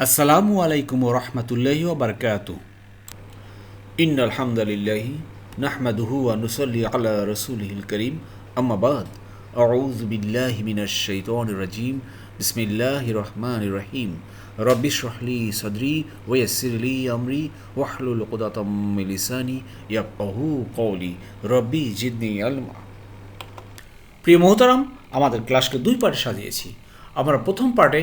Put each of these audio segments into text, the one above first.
আসসালামু আলাইকুম রহমতুল্লাহি ওবরকাত ইন আলহামদুলিল্লাহি নাহমাদুহু ওয়া নুসাল্লি আলা রাসূলিহিল করিম। আম্মা বাদ। আউযু বিল্লাহি মিনাশ শাইতানির রাজিম। বিসমিল্লাহির রহমানির রহিম। রব্বি ইশরাহ লি সাদরি ওয়া ইয়াসসির লি আমরি ওয়াহলুল উকদাতাম মিন লিসানি ইয়াফকাহু কওলি। রব্বি জিদনি ইলমা প্রিয় মোহতারাম, আমাদের ক্লাসকে দুই পার্টে সাজিয়েছি। আমরা প্রথম পার্টে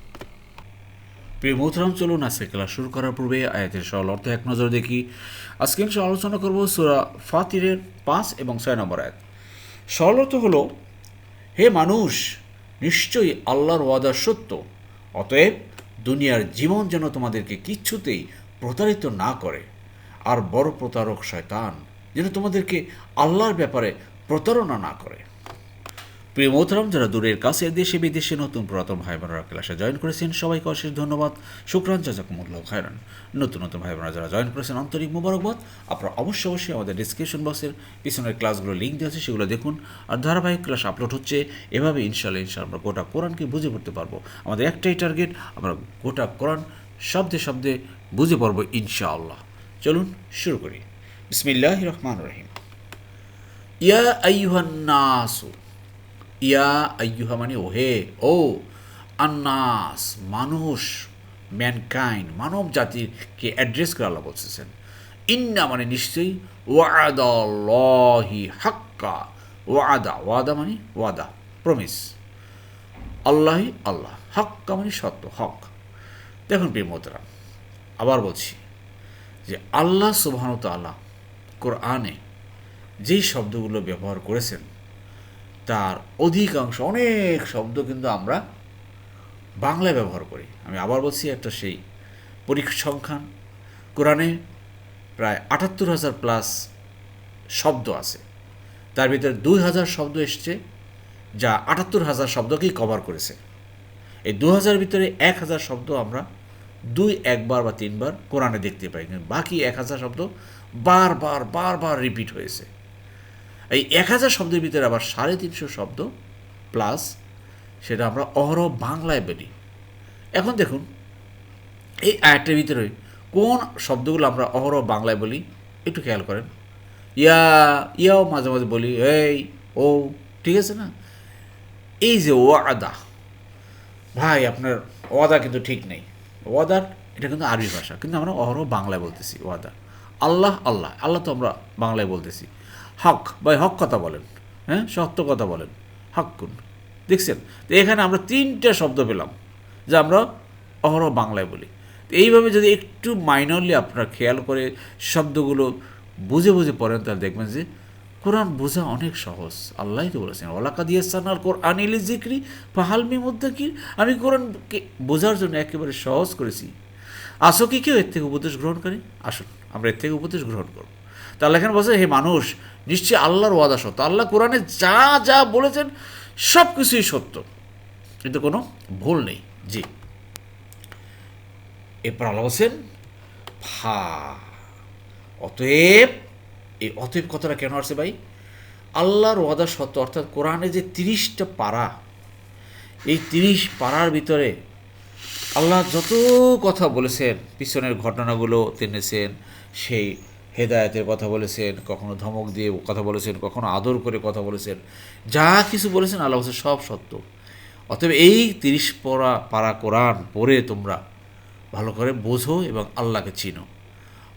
প্রিয় মোহতরাম, চলুন আজকে ক্লাস শুরু করার পূর্বে আয়াতের সরল অর্থ এক নজর দেখি। আজকে আমরা আলোচনা করব সুরা ফাতিরের পাঁচ এবং ছয় নম্বর আয়াত। সরল অর্থ হল, হে মানুষ, নিশ্চয়ই আল্লাহর ওয়াদা সত্য, অতএব দুনিয়ার জীবন যেন তোমাদেরকে কিচ্ছুতেই প্রতারিত না করে, আর বড় প্রতারক শয়তান যেন তোমাদেরকে আল্লাহর ব্যাপারে প্রতারণা না করে। প্রিয় মোহতরাম যারা দূরের কাছে দেশে বিদেশে নতুন পুরাতন ভাই বোনেরা ক্লাসে জয়েন করেছেন, সবাইকে অশেষ ধন্যবাদ। শুক্রান জাজাকুমুল্লাহ খায়রান। নতুন নতুন ভাই বোনেরা যারা জয়েন করেছেন, আন্তরিক মুবারকবাদ। আপনারা অবশ্যই অবশ্যই আমাদের ডিসক্রিপশন বক্সের পিছনের ক্লাসগুলো লিঙ্ক দেওয়া আছে, সেগুলো দেখুন। আর ধারাবাহিক ক্লাস আপলোড হচ্ছে। এভাবে ইনশাল্লাহ ইনশাল্লাহ আমরা গোটা কোরআনকে বুঝে পড়তে পারব। আমাদের একটাই টার্গেট আমরা গোটা কোরআন শব্দে শব্দে বুঝে পারব ইনশাআল্লাহ। চলুন শুরু করি। বিসমিল্লাহ রহমান রহিম। ইয়া আইহান নাসু ইয়া আইয়ুহা মানে ওহে, ও আন্নাস, মানুষ ম্যানকাইন মানব জাতিকে অ্যাড্রেস করে আল্লাহ বলতেছেন। ইন্না মানে নিশ্চয়ই ওয়াদাল্লাহি হাক্কা, ওয়াদা ওয়াদা মানে ওয়াদা প্রমিস আল্লাহি আল্লাহ, হাক্কা মানে সত্য, হক। দেখুন প্রিয় মোহতরাম আবার বলছি যে আল্লাহ সুবাহনত আল্লাহ কোরআনে যেই শব্দগুলো ব্যবহার করেছেন তার অধিকাংশ, অনেক শব্দ কিন্তু আমরা বাংলায় ব্যবহার করি। আমি আবার বলছি, একটা সেই পরিসংখ্যান কোরআনে প্রায় আটাত্তর হাজার প্লাস শব্দ আছে। তার ভিতরে দুই হাজার শব্দ এসছে, যা আটাত্তর হাজার শব্দকেই কভার করেছে। এই দু হাজার ভিতরে এক হাজার শব্দ আমরা দুই, একবার বা তিনবার কোরআনে দেখতে পাই। কিন্তু বাকি এক হাজার শব্দ বারবার বারবার রিপিট হয়েছে। এই এক হাজার শব্দের ভিতরে আবার সাড়ে তিনশো শব্দ প্লাস সেটা আমরা অহরহ বাংলায় বলি এখন দেখুন, এই আয়াতটার ভিতরে কোন শব্দগুলো আমরা অহরহ বাংলায় বলি একটু খেয়াল করেন। ইয়া, ইয়াও মাঝে মাঝে বলি, এই, ও, ঠিক আছে না? এই যে ওয়াদা, ভাই আপনার ওয়াদা কিন্তু ঠিক নেই। ওয়াদার এটা কিন্তু আরবি ভাষা, কিন্তু আমরা অহরহ বাংলায় বলতেছি ওয়াদা। আল্লাহ আল্লাহ আল্লাহ তো আমরা বাংলায় বলতেছি। হক, ভাই হক কথা বলেন হ্যাঁ? সত্য কথা বলেন হকুন দেখছেন? তো এখানে আমরা তিনটা শব্দ পেলাম, যা আমরা অহরহ বাংলায় বলি। তো এইভাবে যদি একটু মাইনরলি আপনারা খেয়াল করে শব্দগুলো বুঝে বুঝে পড়েন, তাহলে দেখবেন যে কোরআন বোঝা অনেক সহজ। আল্লাহ তো বলেছেন ওলাকা দিয়েছেন আর কোরআন ইলি জিক্রি পাহালমি কি আমি কোরআনকে বোঝার জন্য একেবারে সহজ করেছি। আসো কি কেউ? এর থেকে উপদেশ গ্রহণ করি আসুন, আমরা এর থেকে উপদেশ গ্রহণ করব। তাহলে এখানে বলছে, হে মানুষ, নিশ্চয়ই আল্লাহর ওয়াদা সত্য। আল্লাহ কোরআনে যা যা বলেছেন সব কিছুই সত্য। কিন্তু কোনো ভুল নেই। জি। এরপর আল্লাহ বলছেন ফা অতএব এই অতএব কথাটা কেন আসছে ভাই? আল্লাহর ওয়াদা সত্য, অর্থাৎ কোরআনে যে তিরিশটা পাড়া এই তিরিশ পাড়ার ভিতরে আল্লাহ যত কথা বলেছেন, পিছনের ঘটনাগুলো তেনেছেন সেই হেদায়তের কথা বলেছেন, কখনো ধমক দিয়ে কথা বলেছেন, কখনো আদর করে কথা বলেছেন, যা কিছু বলেছেন আল্লাহ বলছে সব সত্য। অতএব এই তিরিশ পড়া, পারা কোরআন পড়ে তোমরা ভালো করে বোঝো এবং আল্লাহকে চিনো।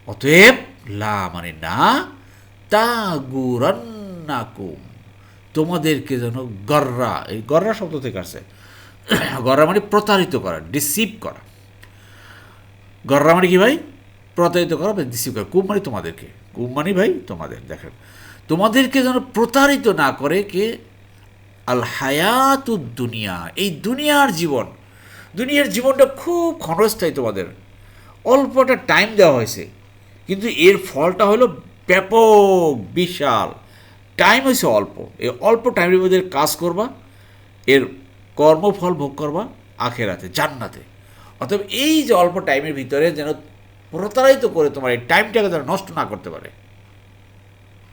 অতএব, লা মানে না তা গুরান্নাকুম তোমাদেরকে যেন গররা, এই গররা শব্দ থেকে আসছে। গররা মানে প্রতারিত করা ডিসিভ করা। গররা মানে কি ভাই? প্রতারিত করা বা ডিসিভ করা কুম মানে তোমাদেরকে কুম মানে ভাই তোমাদের, দেখেন। তোমাদেরকে যেন প্রতারিত না করে কে? আল হায়াতুদ দুনিয়া, এই দুনিয়ার জীবন, দুনিয়ার জীবনটা খুব ক্ষণস্থায়ী তোমাদের। অল্পটা টাইম দেওয়া হয়েছে, কিন্তু এর ফলটা হলো ব্যাপক, বিশাল। টাইম হয়েছে অল্প, এই অল্প টাইমের মধ্যে কাজ করবা, এর কর্মফল ভোগ করবা, আখেরাতে, জান্নাতে। অতএব এই যে অল্প টাইমের ভিতরে যেন প্রতারিত করে তোমার এই টাইমটাকে যেন নষ্ট না করতে পারে।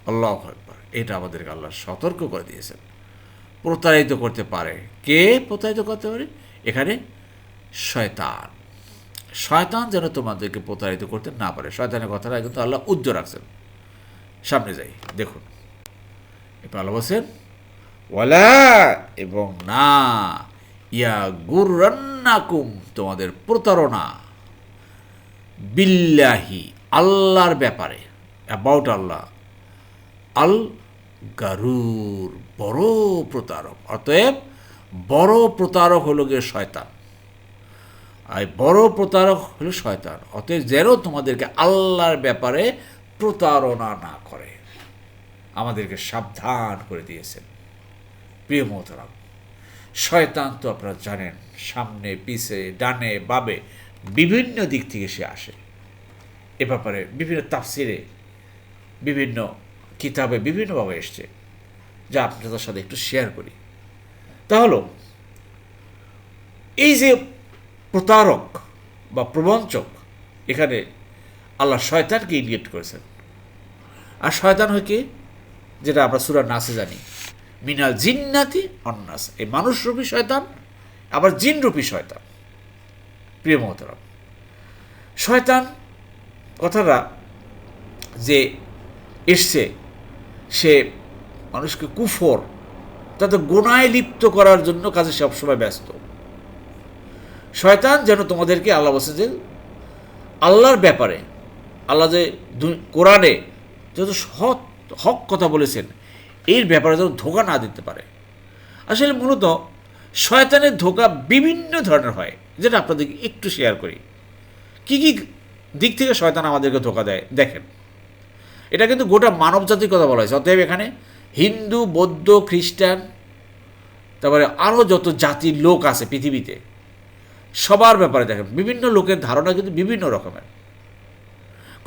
আল্লাহ একবার এটা আমাদেরকে আল্লাহ সতর্ক করে দিয়েছেন। প্রতারিত করতে পারে। কে প্রতারিত করতে পারে? এখানে শয়তান। শয়তান যেন তোমাদেরকে প্রতারিত করতে না পারে। শয়তানের কথাটা কিন্তু আল্লাহ উজ্জ্ব রাখছেন। সামনে যাই, দেখুন। এবার আল্লাহ বলছেন, ওয়ালা এবং না ইয়া গুরান্নাকুম তোমাদের প্রতারণা বিল্লাহি, আল্লাহর ব্যাপারে অ্যাবাউট আল্লাহ। আল গারুর, বড় প্রতারক। অতএব বড় প্রতারক হলো গিয়ে শয়তান। আর বড় প্রতারক হলো শয়তান। অতএব যেন তোমাদেরকে আল্লাহর ব্যাপারে প্রতারণা না করে। আমাদেরকে সাবধান করে দিয়েছেন। প্রিয় মোহতরাম, শয়তান তো আপনারা জানেন, সামনে, পিছে, ডানে বাবে বিভিন্ন দিক থেকে সে আসে। এ ব্যাপারে বিভিন্ন তাফসিরে, বিভিন্ন কিতাবে বিভিন্নভাবে এসছে, যা আপনাদের সাথে একটু শেয়ার করি। তা হলো, এই যে প্রতারক বা প্রবঞ্চক, এখানে আল্লাহ শয়তানকে ইন্ডিকেট করেছেন। আর শয়তান হয় কি? যেটা আমরা সুরা নাসে জানি। মিনাল জিন্নাতি অন্নাস। এই মানুষরূপী শয়তান, আবার জিনরূপী শয়তান। প্রিয় মহতরম শয়তান কথাটা যে এসছে, সে মানুষকে কুফর, তাতে গোনায় লিপ্ত করার জন্য কাজে সবসময় ব্যস্ত। শয়তান যেন তোমাদেরকে আল্লাহ বলছে যে, আল্লাহর ব্যাপারে, আল্লাহ যে কোরআনে যত সৎ, হক কথা বলেছেন, এর ব্যাপারে যেন ধোকা না দিতে পারে। আসলে মূলত শয়তানের ধোকা বিভিন্ন ধরনের হয়, যেটা আপনাদেরকে একটু শেয়ার করি। কি কি দিক থেকে শয়তান আমাদেরকে ধোকা দেয়? দেখেন, এটা কিন্তু গোটা মানব জাতির কথা বলা হয়েছে। অতএব এখানে হিন্দু, বৌদ্ধ, খ্রিস্টান, তারপরে আরও যত জাতির লোক আছে পৃথিবীতে, সবার ব্যাপারে দেখেন, বিভিন্ন লোকের ধারণা কিন্তু বিভিন্ন রকমের।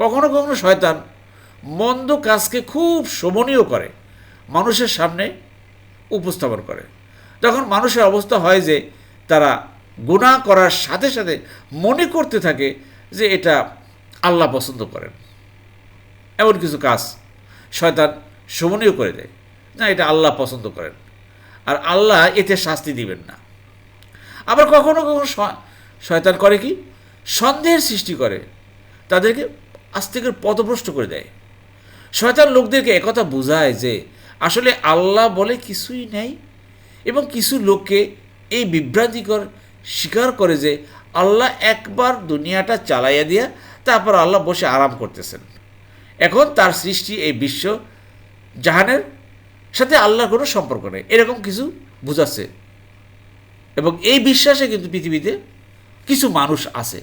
কখনো কখনো শয়তান মন্দ কাজকে খুব শোভনীয় করে, মানুষের সামনে উপস্থাপন করে। তখন মানুষের অবস্থা হয় যে তারা গুণা করার সাথে সাথে মনে করতে থাকে যে এটা আল্লাহ পছন্দ করেন। এমন কিছু কাজ শয়তান শোভনীয় করে দেয় না, এটা আল্লাহ পছন্দ করেন। আর আল্লাহ এতে শাস্তি দিবেন না। আবার কখনো কখনো শয়তান করে কি? সন্দেহের সৃষ্টি করে। তাদেরকে আস্তে করে পথভ্রষ্ট করে দেয়। শয়তান লোকদেরকে একথা বোঝায় যে আসলে আল্লাহ বলে কিছুই নেই। এবং কিছু লোককে এই বিভ্রান্তিকর স্বীকার করে যে আল্লাহ একবার দুনিয়াটা চালাইয়া দিয়া তারপর আল্লাহ বসে আরাম করতেছেন। এখন তার সৃষ্টি এই বিশ্ব জাহানের সাথে আল্লাহর কোনো সম্পর্ক নেই। এরকম কিছু বুঝাচ্ছে। এবং এই বিশ্বাসে কিন্তু পৃথিবীতে কিছু মানুষ আছে।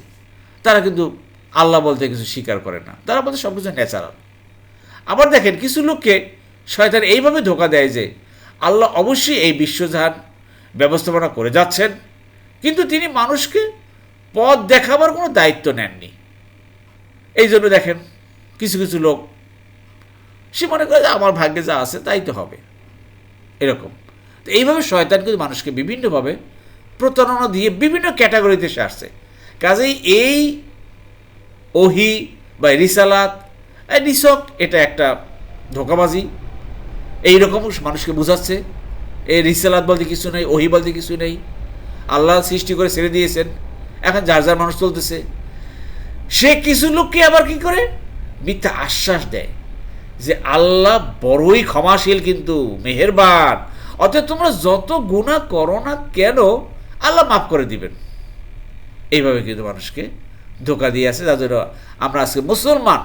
তারা কিন্তু আল্লাহ বলতে কিছু স্বীকার করে না। তারা বলতে সব কিছু ন্যাচারাল আবার দেখেন, কিছু লোককে শয়তান এইভাবে ধোকা দেয় যে আল্লাহ অবশ্যই এই বিশ্বজাহান ব্যবস্থাপনা করে যাচ্ছেন, কিন্তু তিনি মানুষকে পথ দেখাবার কোনো দায়িত্ব নেননি। এই জন্য দেখেন, কিছু কিছু লোক, সে মনে করে যে আমার ভাগ্যে যা আছে তাই তো হবে। এরকম। তো এইভাবে শয়তান কিন্তু মানুষকে বিভিন্নভাবে প্রতারণা দিয়ে বিভিন্ন ক্যাটাগরিতে সে আসছে। কাজেই এই ওহি বা রিসালাত নিছক, এটা একটা ধোকাবাজি। এইরকম মানুষকে বোঝাচ্ছে। এই রিসালাত বলতে কিছু নেই, ওহি বলতে কিছু নেই। আল্লাহ সৃষ্টি করে ছেড়ে দিয়েছেন। এখন যার যার মানুষ চলতেছে। সে কিছু লোককে আবার কি করে? মিথ্যা আশ্বাস দেয় যে আল্লাহ বড়ই ক্ষমাশীল কিন্তু, মেহেরবান। অতএব তোমরা যত গুণা করো না কেন, আল্লাহ মাফ করে দিবেন। এইভাবে কিন্তু মানুষকে ধোকা দিয়ে আছে। জন্য আমরা আজকে মুসলমান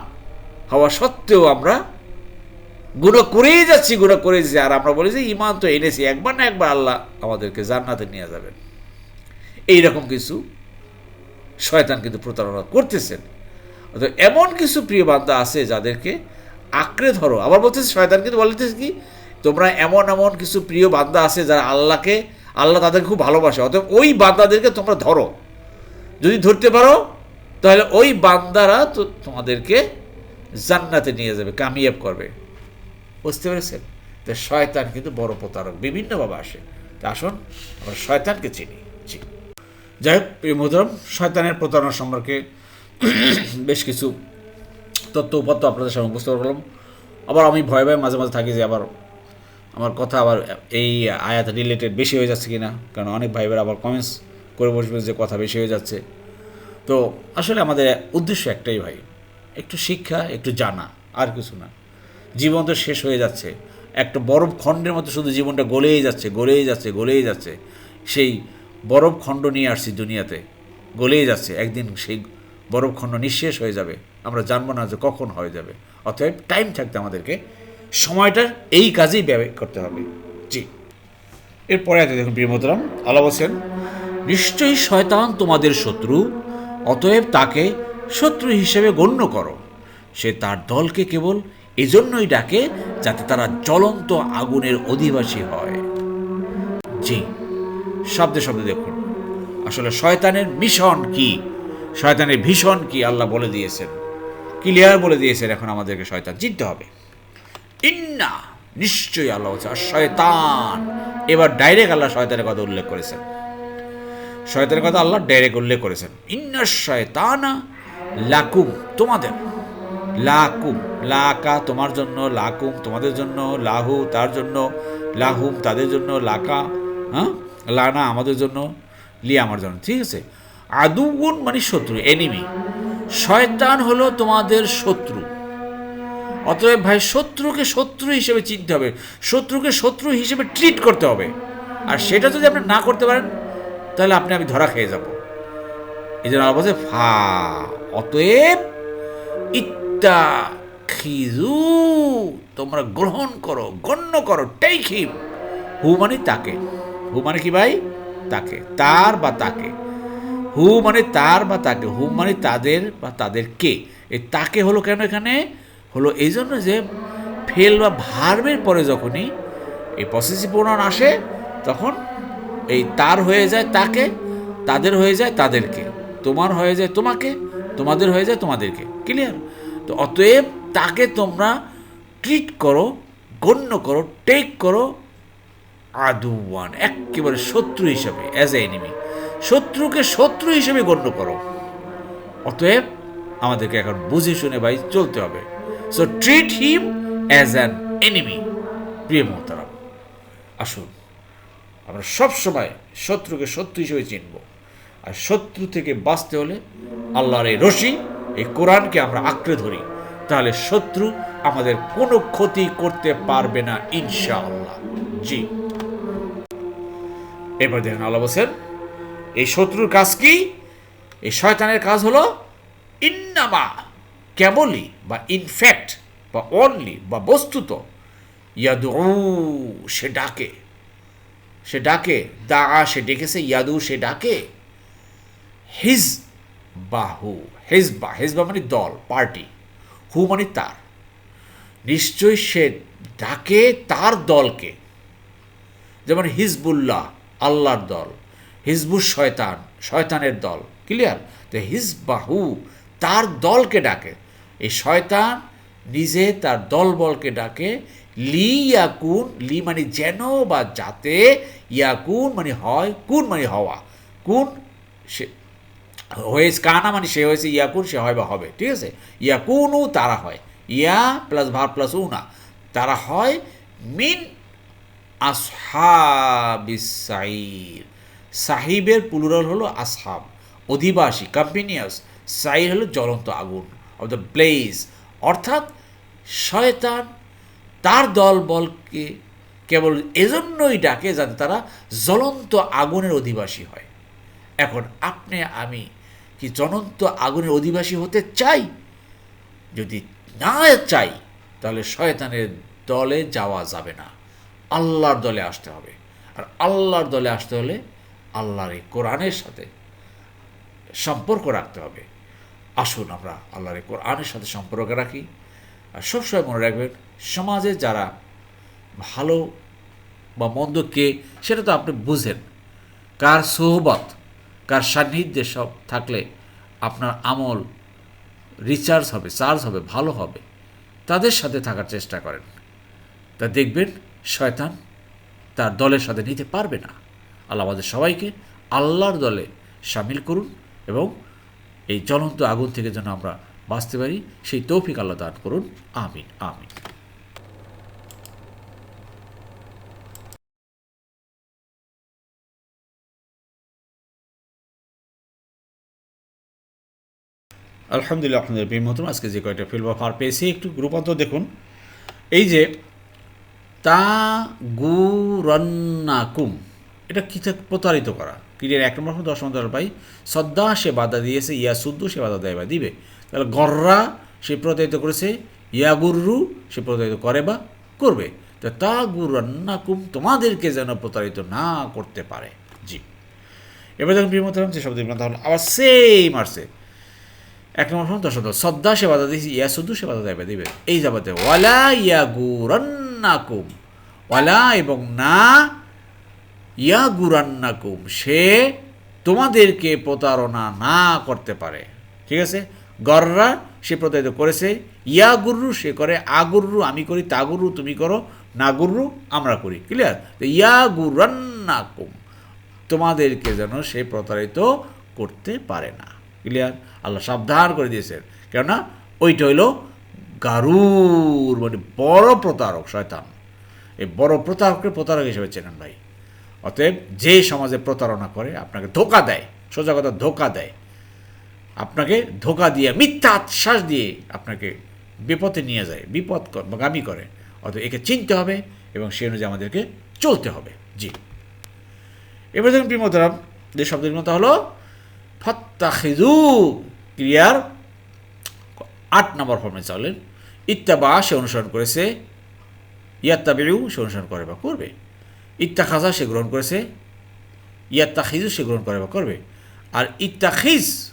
হওয়া সত্ত্বেও আমরা গুণা করেই যাচ্ছি, গুণা করেই যাচ্ছি। আর আমরা বলি যে ইমান তো এনেছি, একবার না একবার আল্লাহ আমাদেরকে জান্নাতে নিয়ে যাবেন। এইরকম কিছু শয়তান কিন্তু প্রতারণা করতেছেন। অর্থাৎ এমন কিছু প্রিয় বান্দা আছে যাদেরকে আঁকড়ে ধরো। আবার বলতেছে, শয়তান কিন্তু বলতেছে কি, তোমরা এমন এমন কিছু প্রিয় বান্দা আছে যারা আল্লাহকে, আল্লাহ তাদেরকে খুব ভালোবাসে। অতএব ওই বান্দাদেরকে তোমরা ধরো। যদি ধরতে পারো, তাহলে ওই বান্দারা তো তোমাদেরকে জান্নাতে নিয়ে যাবে, কামিয়াব করবে। বুঝতে পেরেছেন? তো শয়তান কিন্তু বড় প্রতারক, বিভিন্নভাবে আসে। তা আসুন, আমরা শয়তানকে চিনি, জি। যাই হোক মোহতরম শয়তানের প্রতারণা সম্পর্কে বেশ কিছু তথ্য উপাত্ত আপনাদের সামনে উপস্থাপন করলাম আবার আমি ভয়ে ভয়ে মাঝে মাঝে থাকি যে আবার আমার কথা আবার এই আয়াত রিলেটেড বেশি হয়ে যাচ্ছে কিনা, কারণ অনেক ভাই বোনেরা আবার কমেন্টস করে বসবে যে কথা বেশি হয়ে যাচ্ছে। তো আসলে আমাদের উদ্দেশ্য একটাই ভাই, একটু শিক্ষা, একটু জানা, আর কিছু না। জীবন তো শেষ হয়ে যাচ্ছে। একটা বরফ খণ্ডের মতো শুধু জীবনটা গলেই যাচ্ছে গলেই যাচ্ছে গলেই যাচ্ছে। সেই বরফ খণ্ড নিয়ে আসছি দুনিয়াতে, গলেই যাচ্ছে। একদিন সেই বরফ খণ্ড নিঃশেষ হয়ে যাবে। আমরা জানব না যে কখন হয়ে যাবে। অতএব টাইম থাকতে আমাদেরকে সময়টার এই কাজেই ব্যয় করতে হবে। জি। এরপরে আছে দেখুন প্রিয় মোতরাম আল্লাহ বলছেন, নিশ্চয়ই শয়তান তোমাদের শত্রু, অতএব তাকে শত্রু হিসেবে গণ্য করো। সে তার দলকে কেবল এজন্যই ডাকে যাতে তারা জ্বলন্ত আগুনের অধিবাসী হয়। জি, শব্দে শব্দে দেখুন। আসলে শয়তানের মিশন কি? শয়তানের ভীষণ কি আল্লাহ বলে দিয়েছেন? ক্লিয়ার বলে দিয়েছেন এখন আমাদেরকে শয়তান। চিনতে হবে। ইন্না, নিশ্চয়ই আল্লাহ বলছে, আর শয়তান। এবার ডাইরেক্ট আল্লাহ শয়তানের কথা উল্লেখ করেছেন। শয়তানের কথা আল্লাহ ডাইরেক্ট উল্লেখ করেছেন। ইন্না শয়তানা লাকুম, তোমাদের লাকুম, লাকা তোমার জন্য, লাকুম তোমাদের জন্য, লাহু তার জন্য, লাহুম তাদের জন্য, লাকা হ্যাঁ? লানা আমাদের জন্য লি আমার জন্য, ঠিক আছে? আদুগুন মানে শত্রু এনিমি শয়তান হলো তোমাদের শত্রু। অতএব ভাই, শত্রুকে শত্রু হিসেবে চিনতে হবে। শত্রুকে শত্রু হিসেবে ট্রিট করতে হবে। আর সেটা যদি আপনি না করতে পারেন, তাহলে আপনি আমি ধরা খেয়ে যাব। এই জন্য বলছে, ফা, অতএব ইত্তা খিজু তোমরা গ্রহণ করো, গণ্য করো টেক হিম হু মানে তাকে। হু মানে কি ভাই? তাকে। তার বা তাকে। হু মানে তার বা তাকে। হু মানে তাদের বা তাদেরকে এই তাকে হলো কেন এখানে? হলো এই জন্য যে ফেল বা ভার্বের পরে যখনই এই পসেসিভ প্রোনাউন আসে, তখন এই তার হয়ে যায় তাকে, তাদের হয়ে যায় তাদেরকে। তোমার হয়ে যায় তোমাকে, তোমাদের হয়ে যায় তোমাদেরকে। ক্লিয়ার তো অতএব তাকে তোমরা ট্রিট করো, গণ্য করো টেক করো আদুয়ান একেবারে শত্রু হিসাবে অ্যাজ এ এনিমি শত্রুকে শত্রু হিসেবে গণ্য করো। অতএব আমাদেরকে এখন বুঝে শুনে ভাই চলতে হবে। So treat him as an enemy প্রিয় মোহতারাম, আসুন, আমরা সবসময় শত্রুকে শত্রু হিসেবে চিনব। আর শত্রু থেকে বাঁচতে হলে আল্লাহর এই রশি এই কোরআনকে আমরা আঁকড়ে ধরি, তাহলে শত্রু আমাদের কোনো ক্ষতি করতে পারবে না, ইনশাআল্লাহ। জি। এবার দেখেন আল্লাহ বলছেন, এই শত্রুর কাজ কি? এই শয়তানের কাজ হলো ইন্নামা, কেবলই বা ইনফ্যাক্ট বা অনলি বা বস্তুত ইয়াদু সে ডাকে। সে ডাকে দা সে ডেকেছে ইয়াদু সে ডাকে। হিজ বাহু হেজবা হেজবা মানে দল, পার্টি। হু মানে তার। নিশ্চয়ই সে ডাকে তার দলকে। যেমন হিজবুল্লাহ, আল্লাহর দল। হিজবুর শয়তান, শয়তানের দল। ক্লিয়ার তো হিজবাহু তার দলকে ডাকে। এই শয়তান নিজে তার দল বলকে ডাকে। লি ইয়াকুন, লি মানে যেন বা যাতে, ইয়াকুন মানে হয়, কুন মানে হওয়া। কুন সে হয়েছে কানা মানে সে হয়েছে ইয়াকুন, সে হয় বা হবে, ঠিক আছে? ইয়াকুনু, তারা হয়। ইয়া প্লাস ভার প্লাস উনা। তারা হয় মিন আসহাবিসাইর সাহিবের পুলুরাল হলো আসহাব, অধিবাসী কম্পিনিয়াস সাইর হলো জ্বলন্ত আগুন অব দ্য প্লেস অর্থাৎ শয়তান তার দল বলকে কেবল এজন্যই ডাকে যাতে তারা জ্বলন্ত আগুনের অধিবাসী হয়। এখন আপনি, আমি কি জ্বলন্ত আগুনের অধিবাসী হতে চাই? যদি না চাই, তাহলে শয়তানের দলে যাওয়া যাবে না। আল্লাহর দলে আসতে হবে। আর আল্লাহর দলে আসতে হলে আল্লাহর এই কোরআনের সাথে সম্পর্ক রাখতে হবে। আসুন আমরা আল্লাহর এই কোরআনের সাথে সম্পর্ক রাখি। আর সবসময় মনে রাখবেন, সমাজে যারা ভালো বা মন্দ কে, সেটা তো আপনি বুঝেন। কার সোহবত? কার সান্নিধ্যে সব থাকলে আপনার আমল রিচার্জ হবে চার্জ হবে, ভালো হবে। তাদের সাথে থাকার চেষ্টা করেন। তা দেখবেন শয়তান তার দলের সাথে নিতে পারবে না। আল্লাহ আমাদের সবাইকে আল্লাহর দলে সামিল করুন এবং এই জ্বলন্ত আগুন থেকে যেন আমরা বাঁচতে পারি, সেই তৌফিক আল্লাহ দান করুন। আমিন আমিন। আলহামদুলিল্লাহ আপনাদের মতন আজকে যে কয়টা ফিল্ম অফার পেয়েছি, একটু রূপান্তর দেখুন। এই যে, তা গু গুরন্নাকুম এটা কি প্রতারিত করা? ক্রিয়ার এক নম্বর দশ নম্বর পাই শ্রদ্ধা সে বাধা দিয়েছে, ইয়া শুদ্ধ সে বাধা দেয় বা দিবে। তাহলে গররা সে প্রতারিত করেছে, ইয়া গুরু সে প্রতারিত করে বা করবে। তা তা গুরন্নাকুম তোমাদেরকে যেন প্রতারিত না করতে পারে। জি। এবার যখন প্রিয় মতো যে শব্দ তাহলে আবার সেম আসছে এক নম্বর ফর্ম দশ শ্রদ্ধা সে বাধা দিয়েছি, ইয়া শুদ্ধ সে বাধা দেবে এই যাবাতে, ওয়ালা ইয়া গুরন্নাকুম ওয়ালা এবং না ইয়া গুরান্নাকুম সে তোমাদেরকে প্রতারণা না করতে পারে। ঠিক আছে? গররা সে প্রতারিত করেছে ইয়া গুরু সে করে আগুরু আমি করি তাগুরু তুমি করো না গুরু আমরা করি। ক্লিয়ার ইয়া গুরান্নাকুম তোমাদেরকে যেন সে প্রতারিত করতে পারে না। ক্লিয়ার আল্লাহ সাবধান করে দিয়েছেন। কেননা, ওইটা হইল গারুর মানে বড় প্রতারক, শয়তান। এই বড় প্রতারককে প্রতারক হিসেবে চেনেন ভাই। অতএব যে সমাজে প্রতারণা করে, আপনাকে ধোকা দেয়, সোজা কথা, ধোকা দেয়। আপনাকে ধোকা দিয়ে, মিথ্যা আশ্বাস দিয়ে আপনাকে বিপদে নিয়ে যায়, বিপদ গামী করে। অতএব একে চিনতে হবে এবং সে অনুযায়ী আমাদেরকে চলতে হবে। জি। এবার দেখুন প্রিমতরাম যে শব্দের মতো হলো ফত্তাখিজু ক্রিয়ার আট নম্বর ফর্মে চলেন। ইত্যাবা সে অনুসরণ করেছে। ইয়াত্তাবিউ, সে অনুসরণ করে বা করবে। ইত্তাখাজা সে গ্রহণ করেছে। ইয়াত্তাখিজু সে গ্রহণ করে বা করবে। আর ইত্তাখিজ,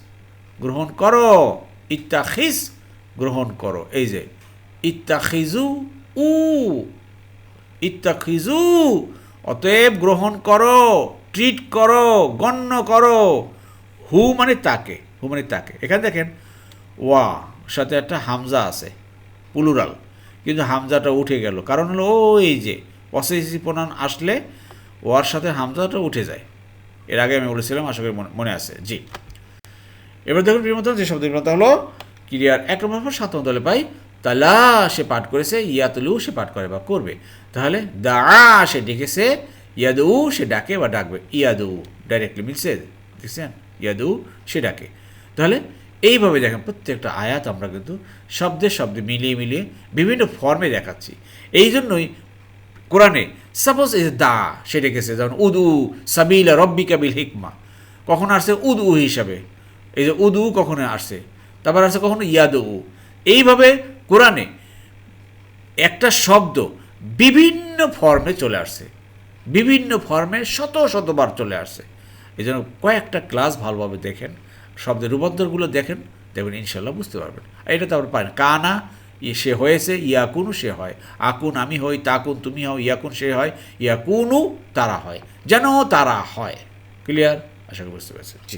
গ্রহণ করো। ইত্তাখিজ, গ্রহণ করো। এই যে ইত্তাখিজু উ ইত্তাখিজু অতএব গ্রহণ করো, ট্রিট করো, গণ্য করো। হু মানে তাকে, হু মানে তাকে। এখানে দেখেন, ওয়া, সাথে একটা হামজা আছে পুলুরাল কিন্তু হামজাটা উঠে গেল। কারণ হলো ওই যে পসেসিভ প্রনাউন আসলে ওয়ার সাথে হামজাটা উঠে যায়। এর আগে আমি বলেছিলাম, আশা করি মনে আছে। জি। এবার দেখুন প্রিয়মতন যে শব্দ হলো ক্রিয়ার এক নম্বর সাত নম্বর পাই তালা, সে পাঠ করেছে, ইয়াতলু, সে পাঠ করে বা করবে। তাহলে দা সে ডেকেছে ইয়াদু সে ডাকে বা ডাকবে ইয়াদু ডাইরেক্টলি মিলছে, দেখছেন? ইয়াদু সেটাকে। তাহলে এইভাবে দেখেন প্রত্যেকটা আয়াত আমরা কিন্তু শব্দে শব্দে মিলিয়ে মিলিয়ে বিভিন্ন ফর্মে দেখাচ্ছি। এই জন্যই কোরআনে সাপোজ ইজ দা, সে ডেকেছে, যেমন উদ সাবিল রব্বি কাবিল হিকমা। কখন আসছে? উদ হিসাবে। এই যে উদ কখনো আসছে? তারপর আসছে কখনো? ইয়াদ। এইভাবে কোরআনে একটা শব্দ বিভিন্ন ফর্মে চলে আসছে। বিভিন্ন ফর্মে শত শতবার চলে আসছে। এই জন্য কয়েকটা ক্লাস ভালোভাবে দেখেন, শব্দের রূপান্তরগুলো দেখেন, দেখবেন ইনশাল্লাহ বুঝতে পারবেন। এটা তো আমরা পাই না। কানা সে হয়েছে, ইয়াকুনু সে হয়। আকুন আমি হই, তাকুন তুমি হও, ইয়াকুন সে হয়, ইয়াকুনু তারা হয়। যেন তারা হয়। ক্লিয়ার আশা করি বুঝতে পারছি জি।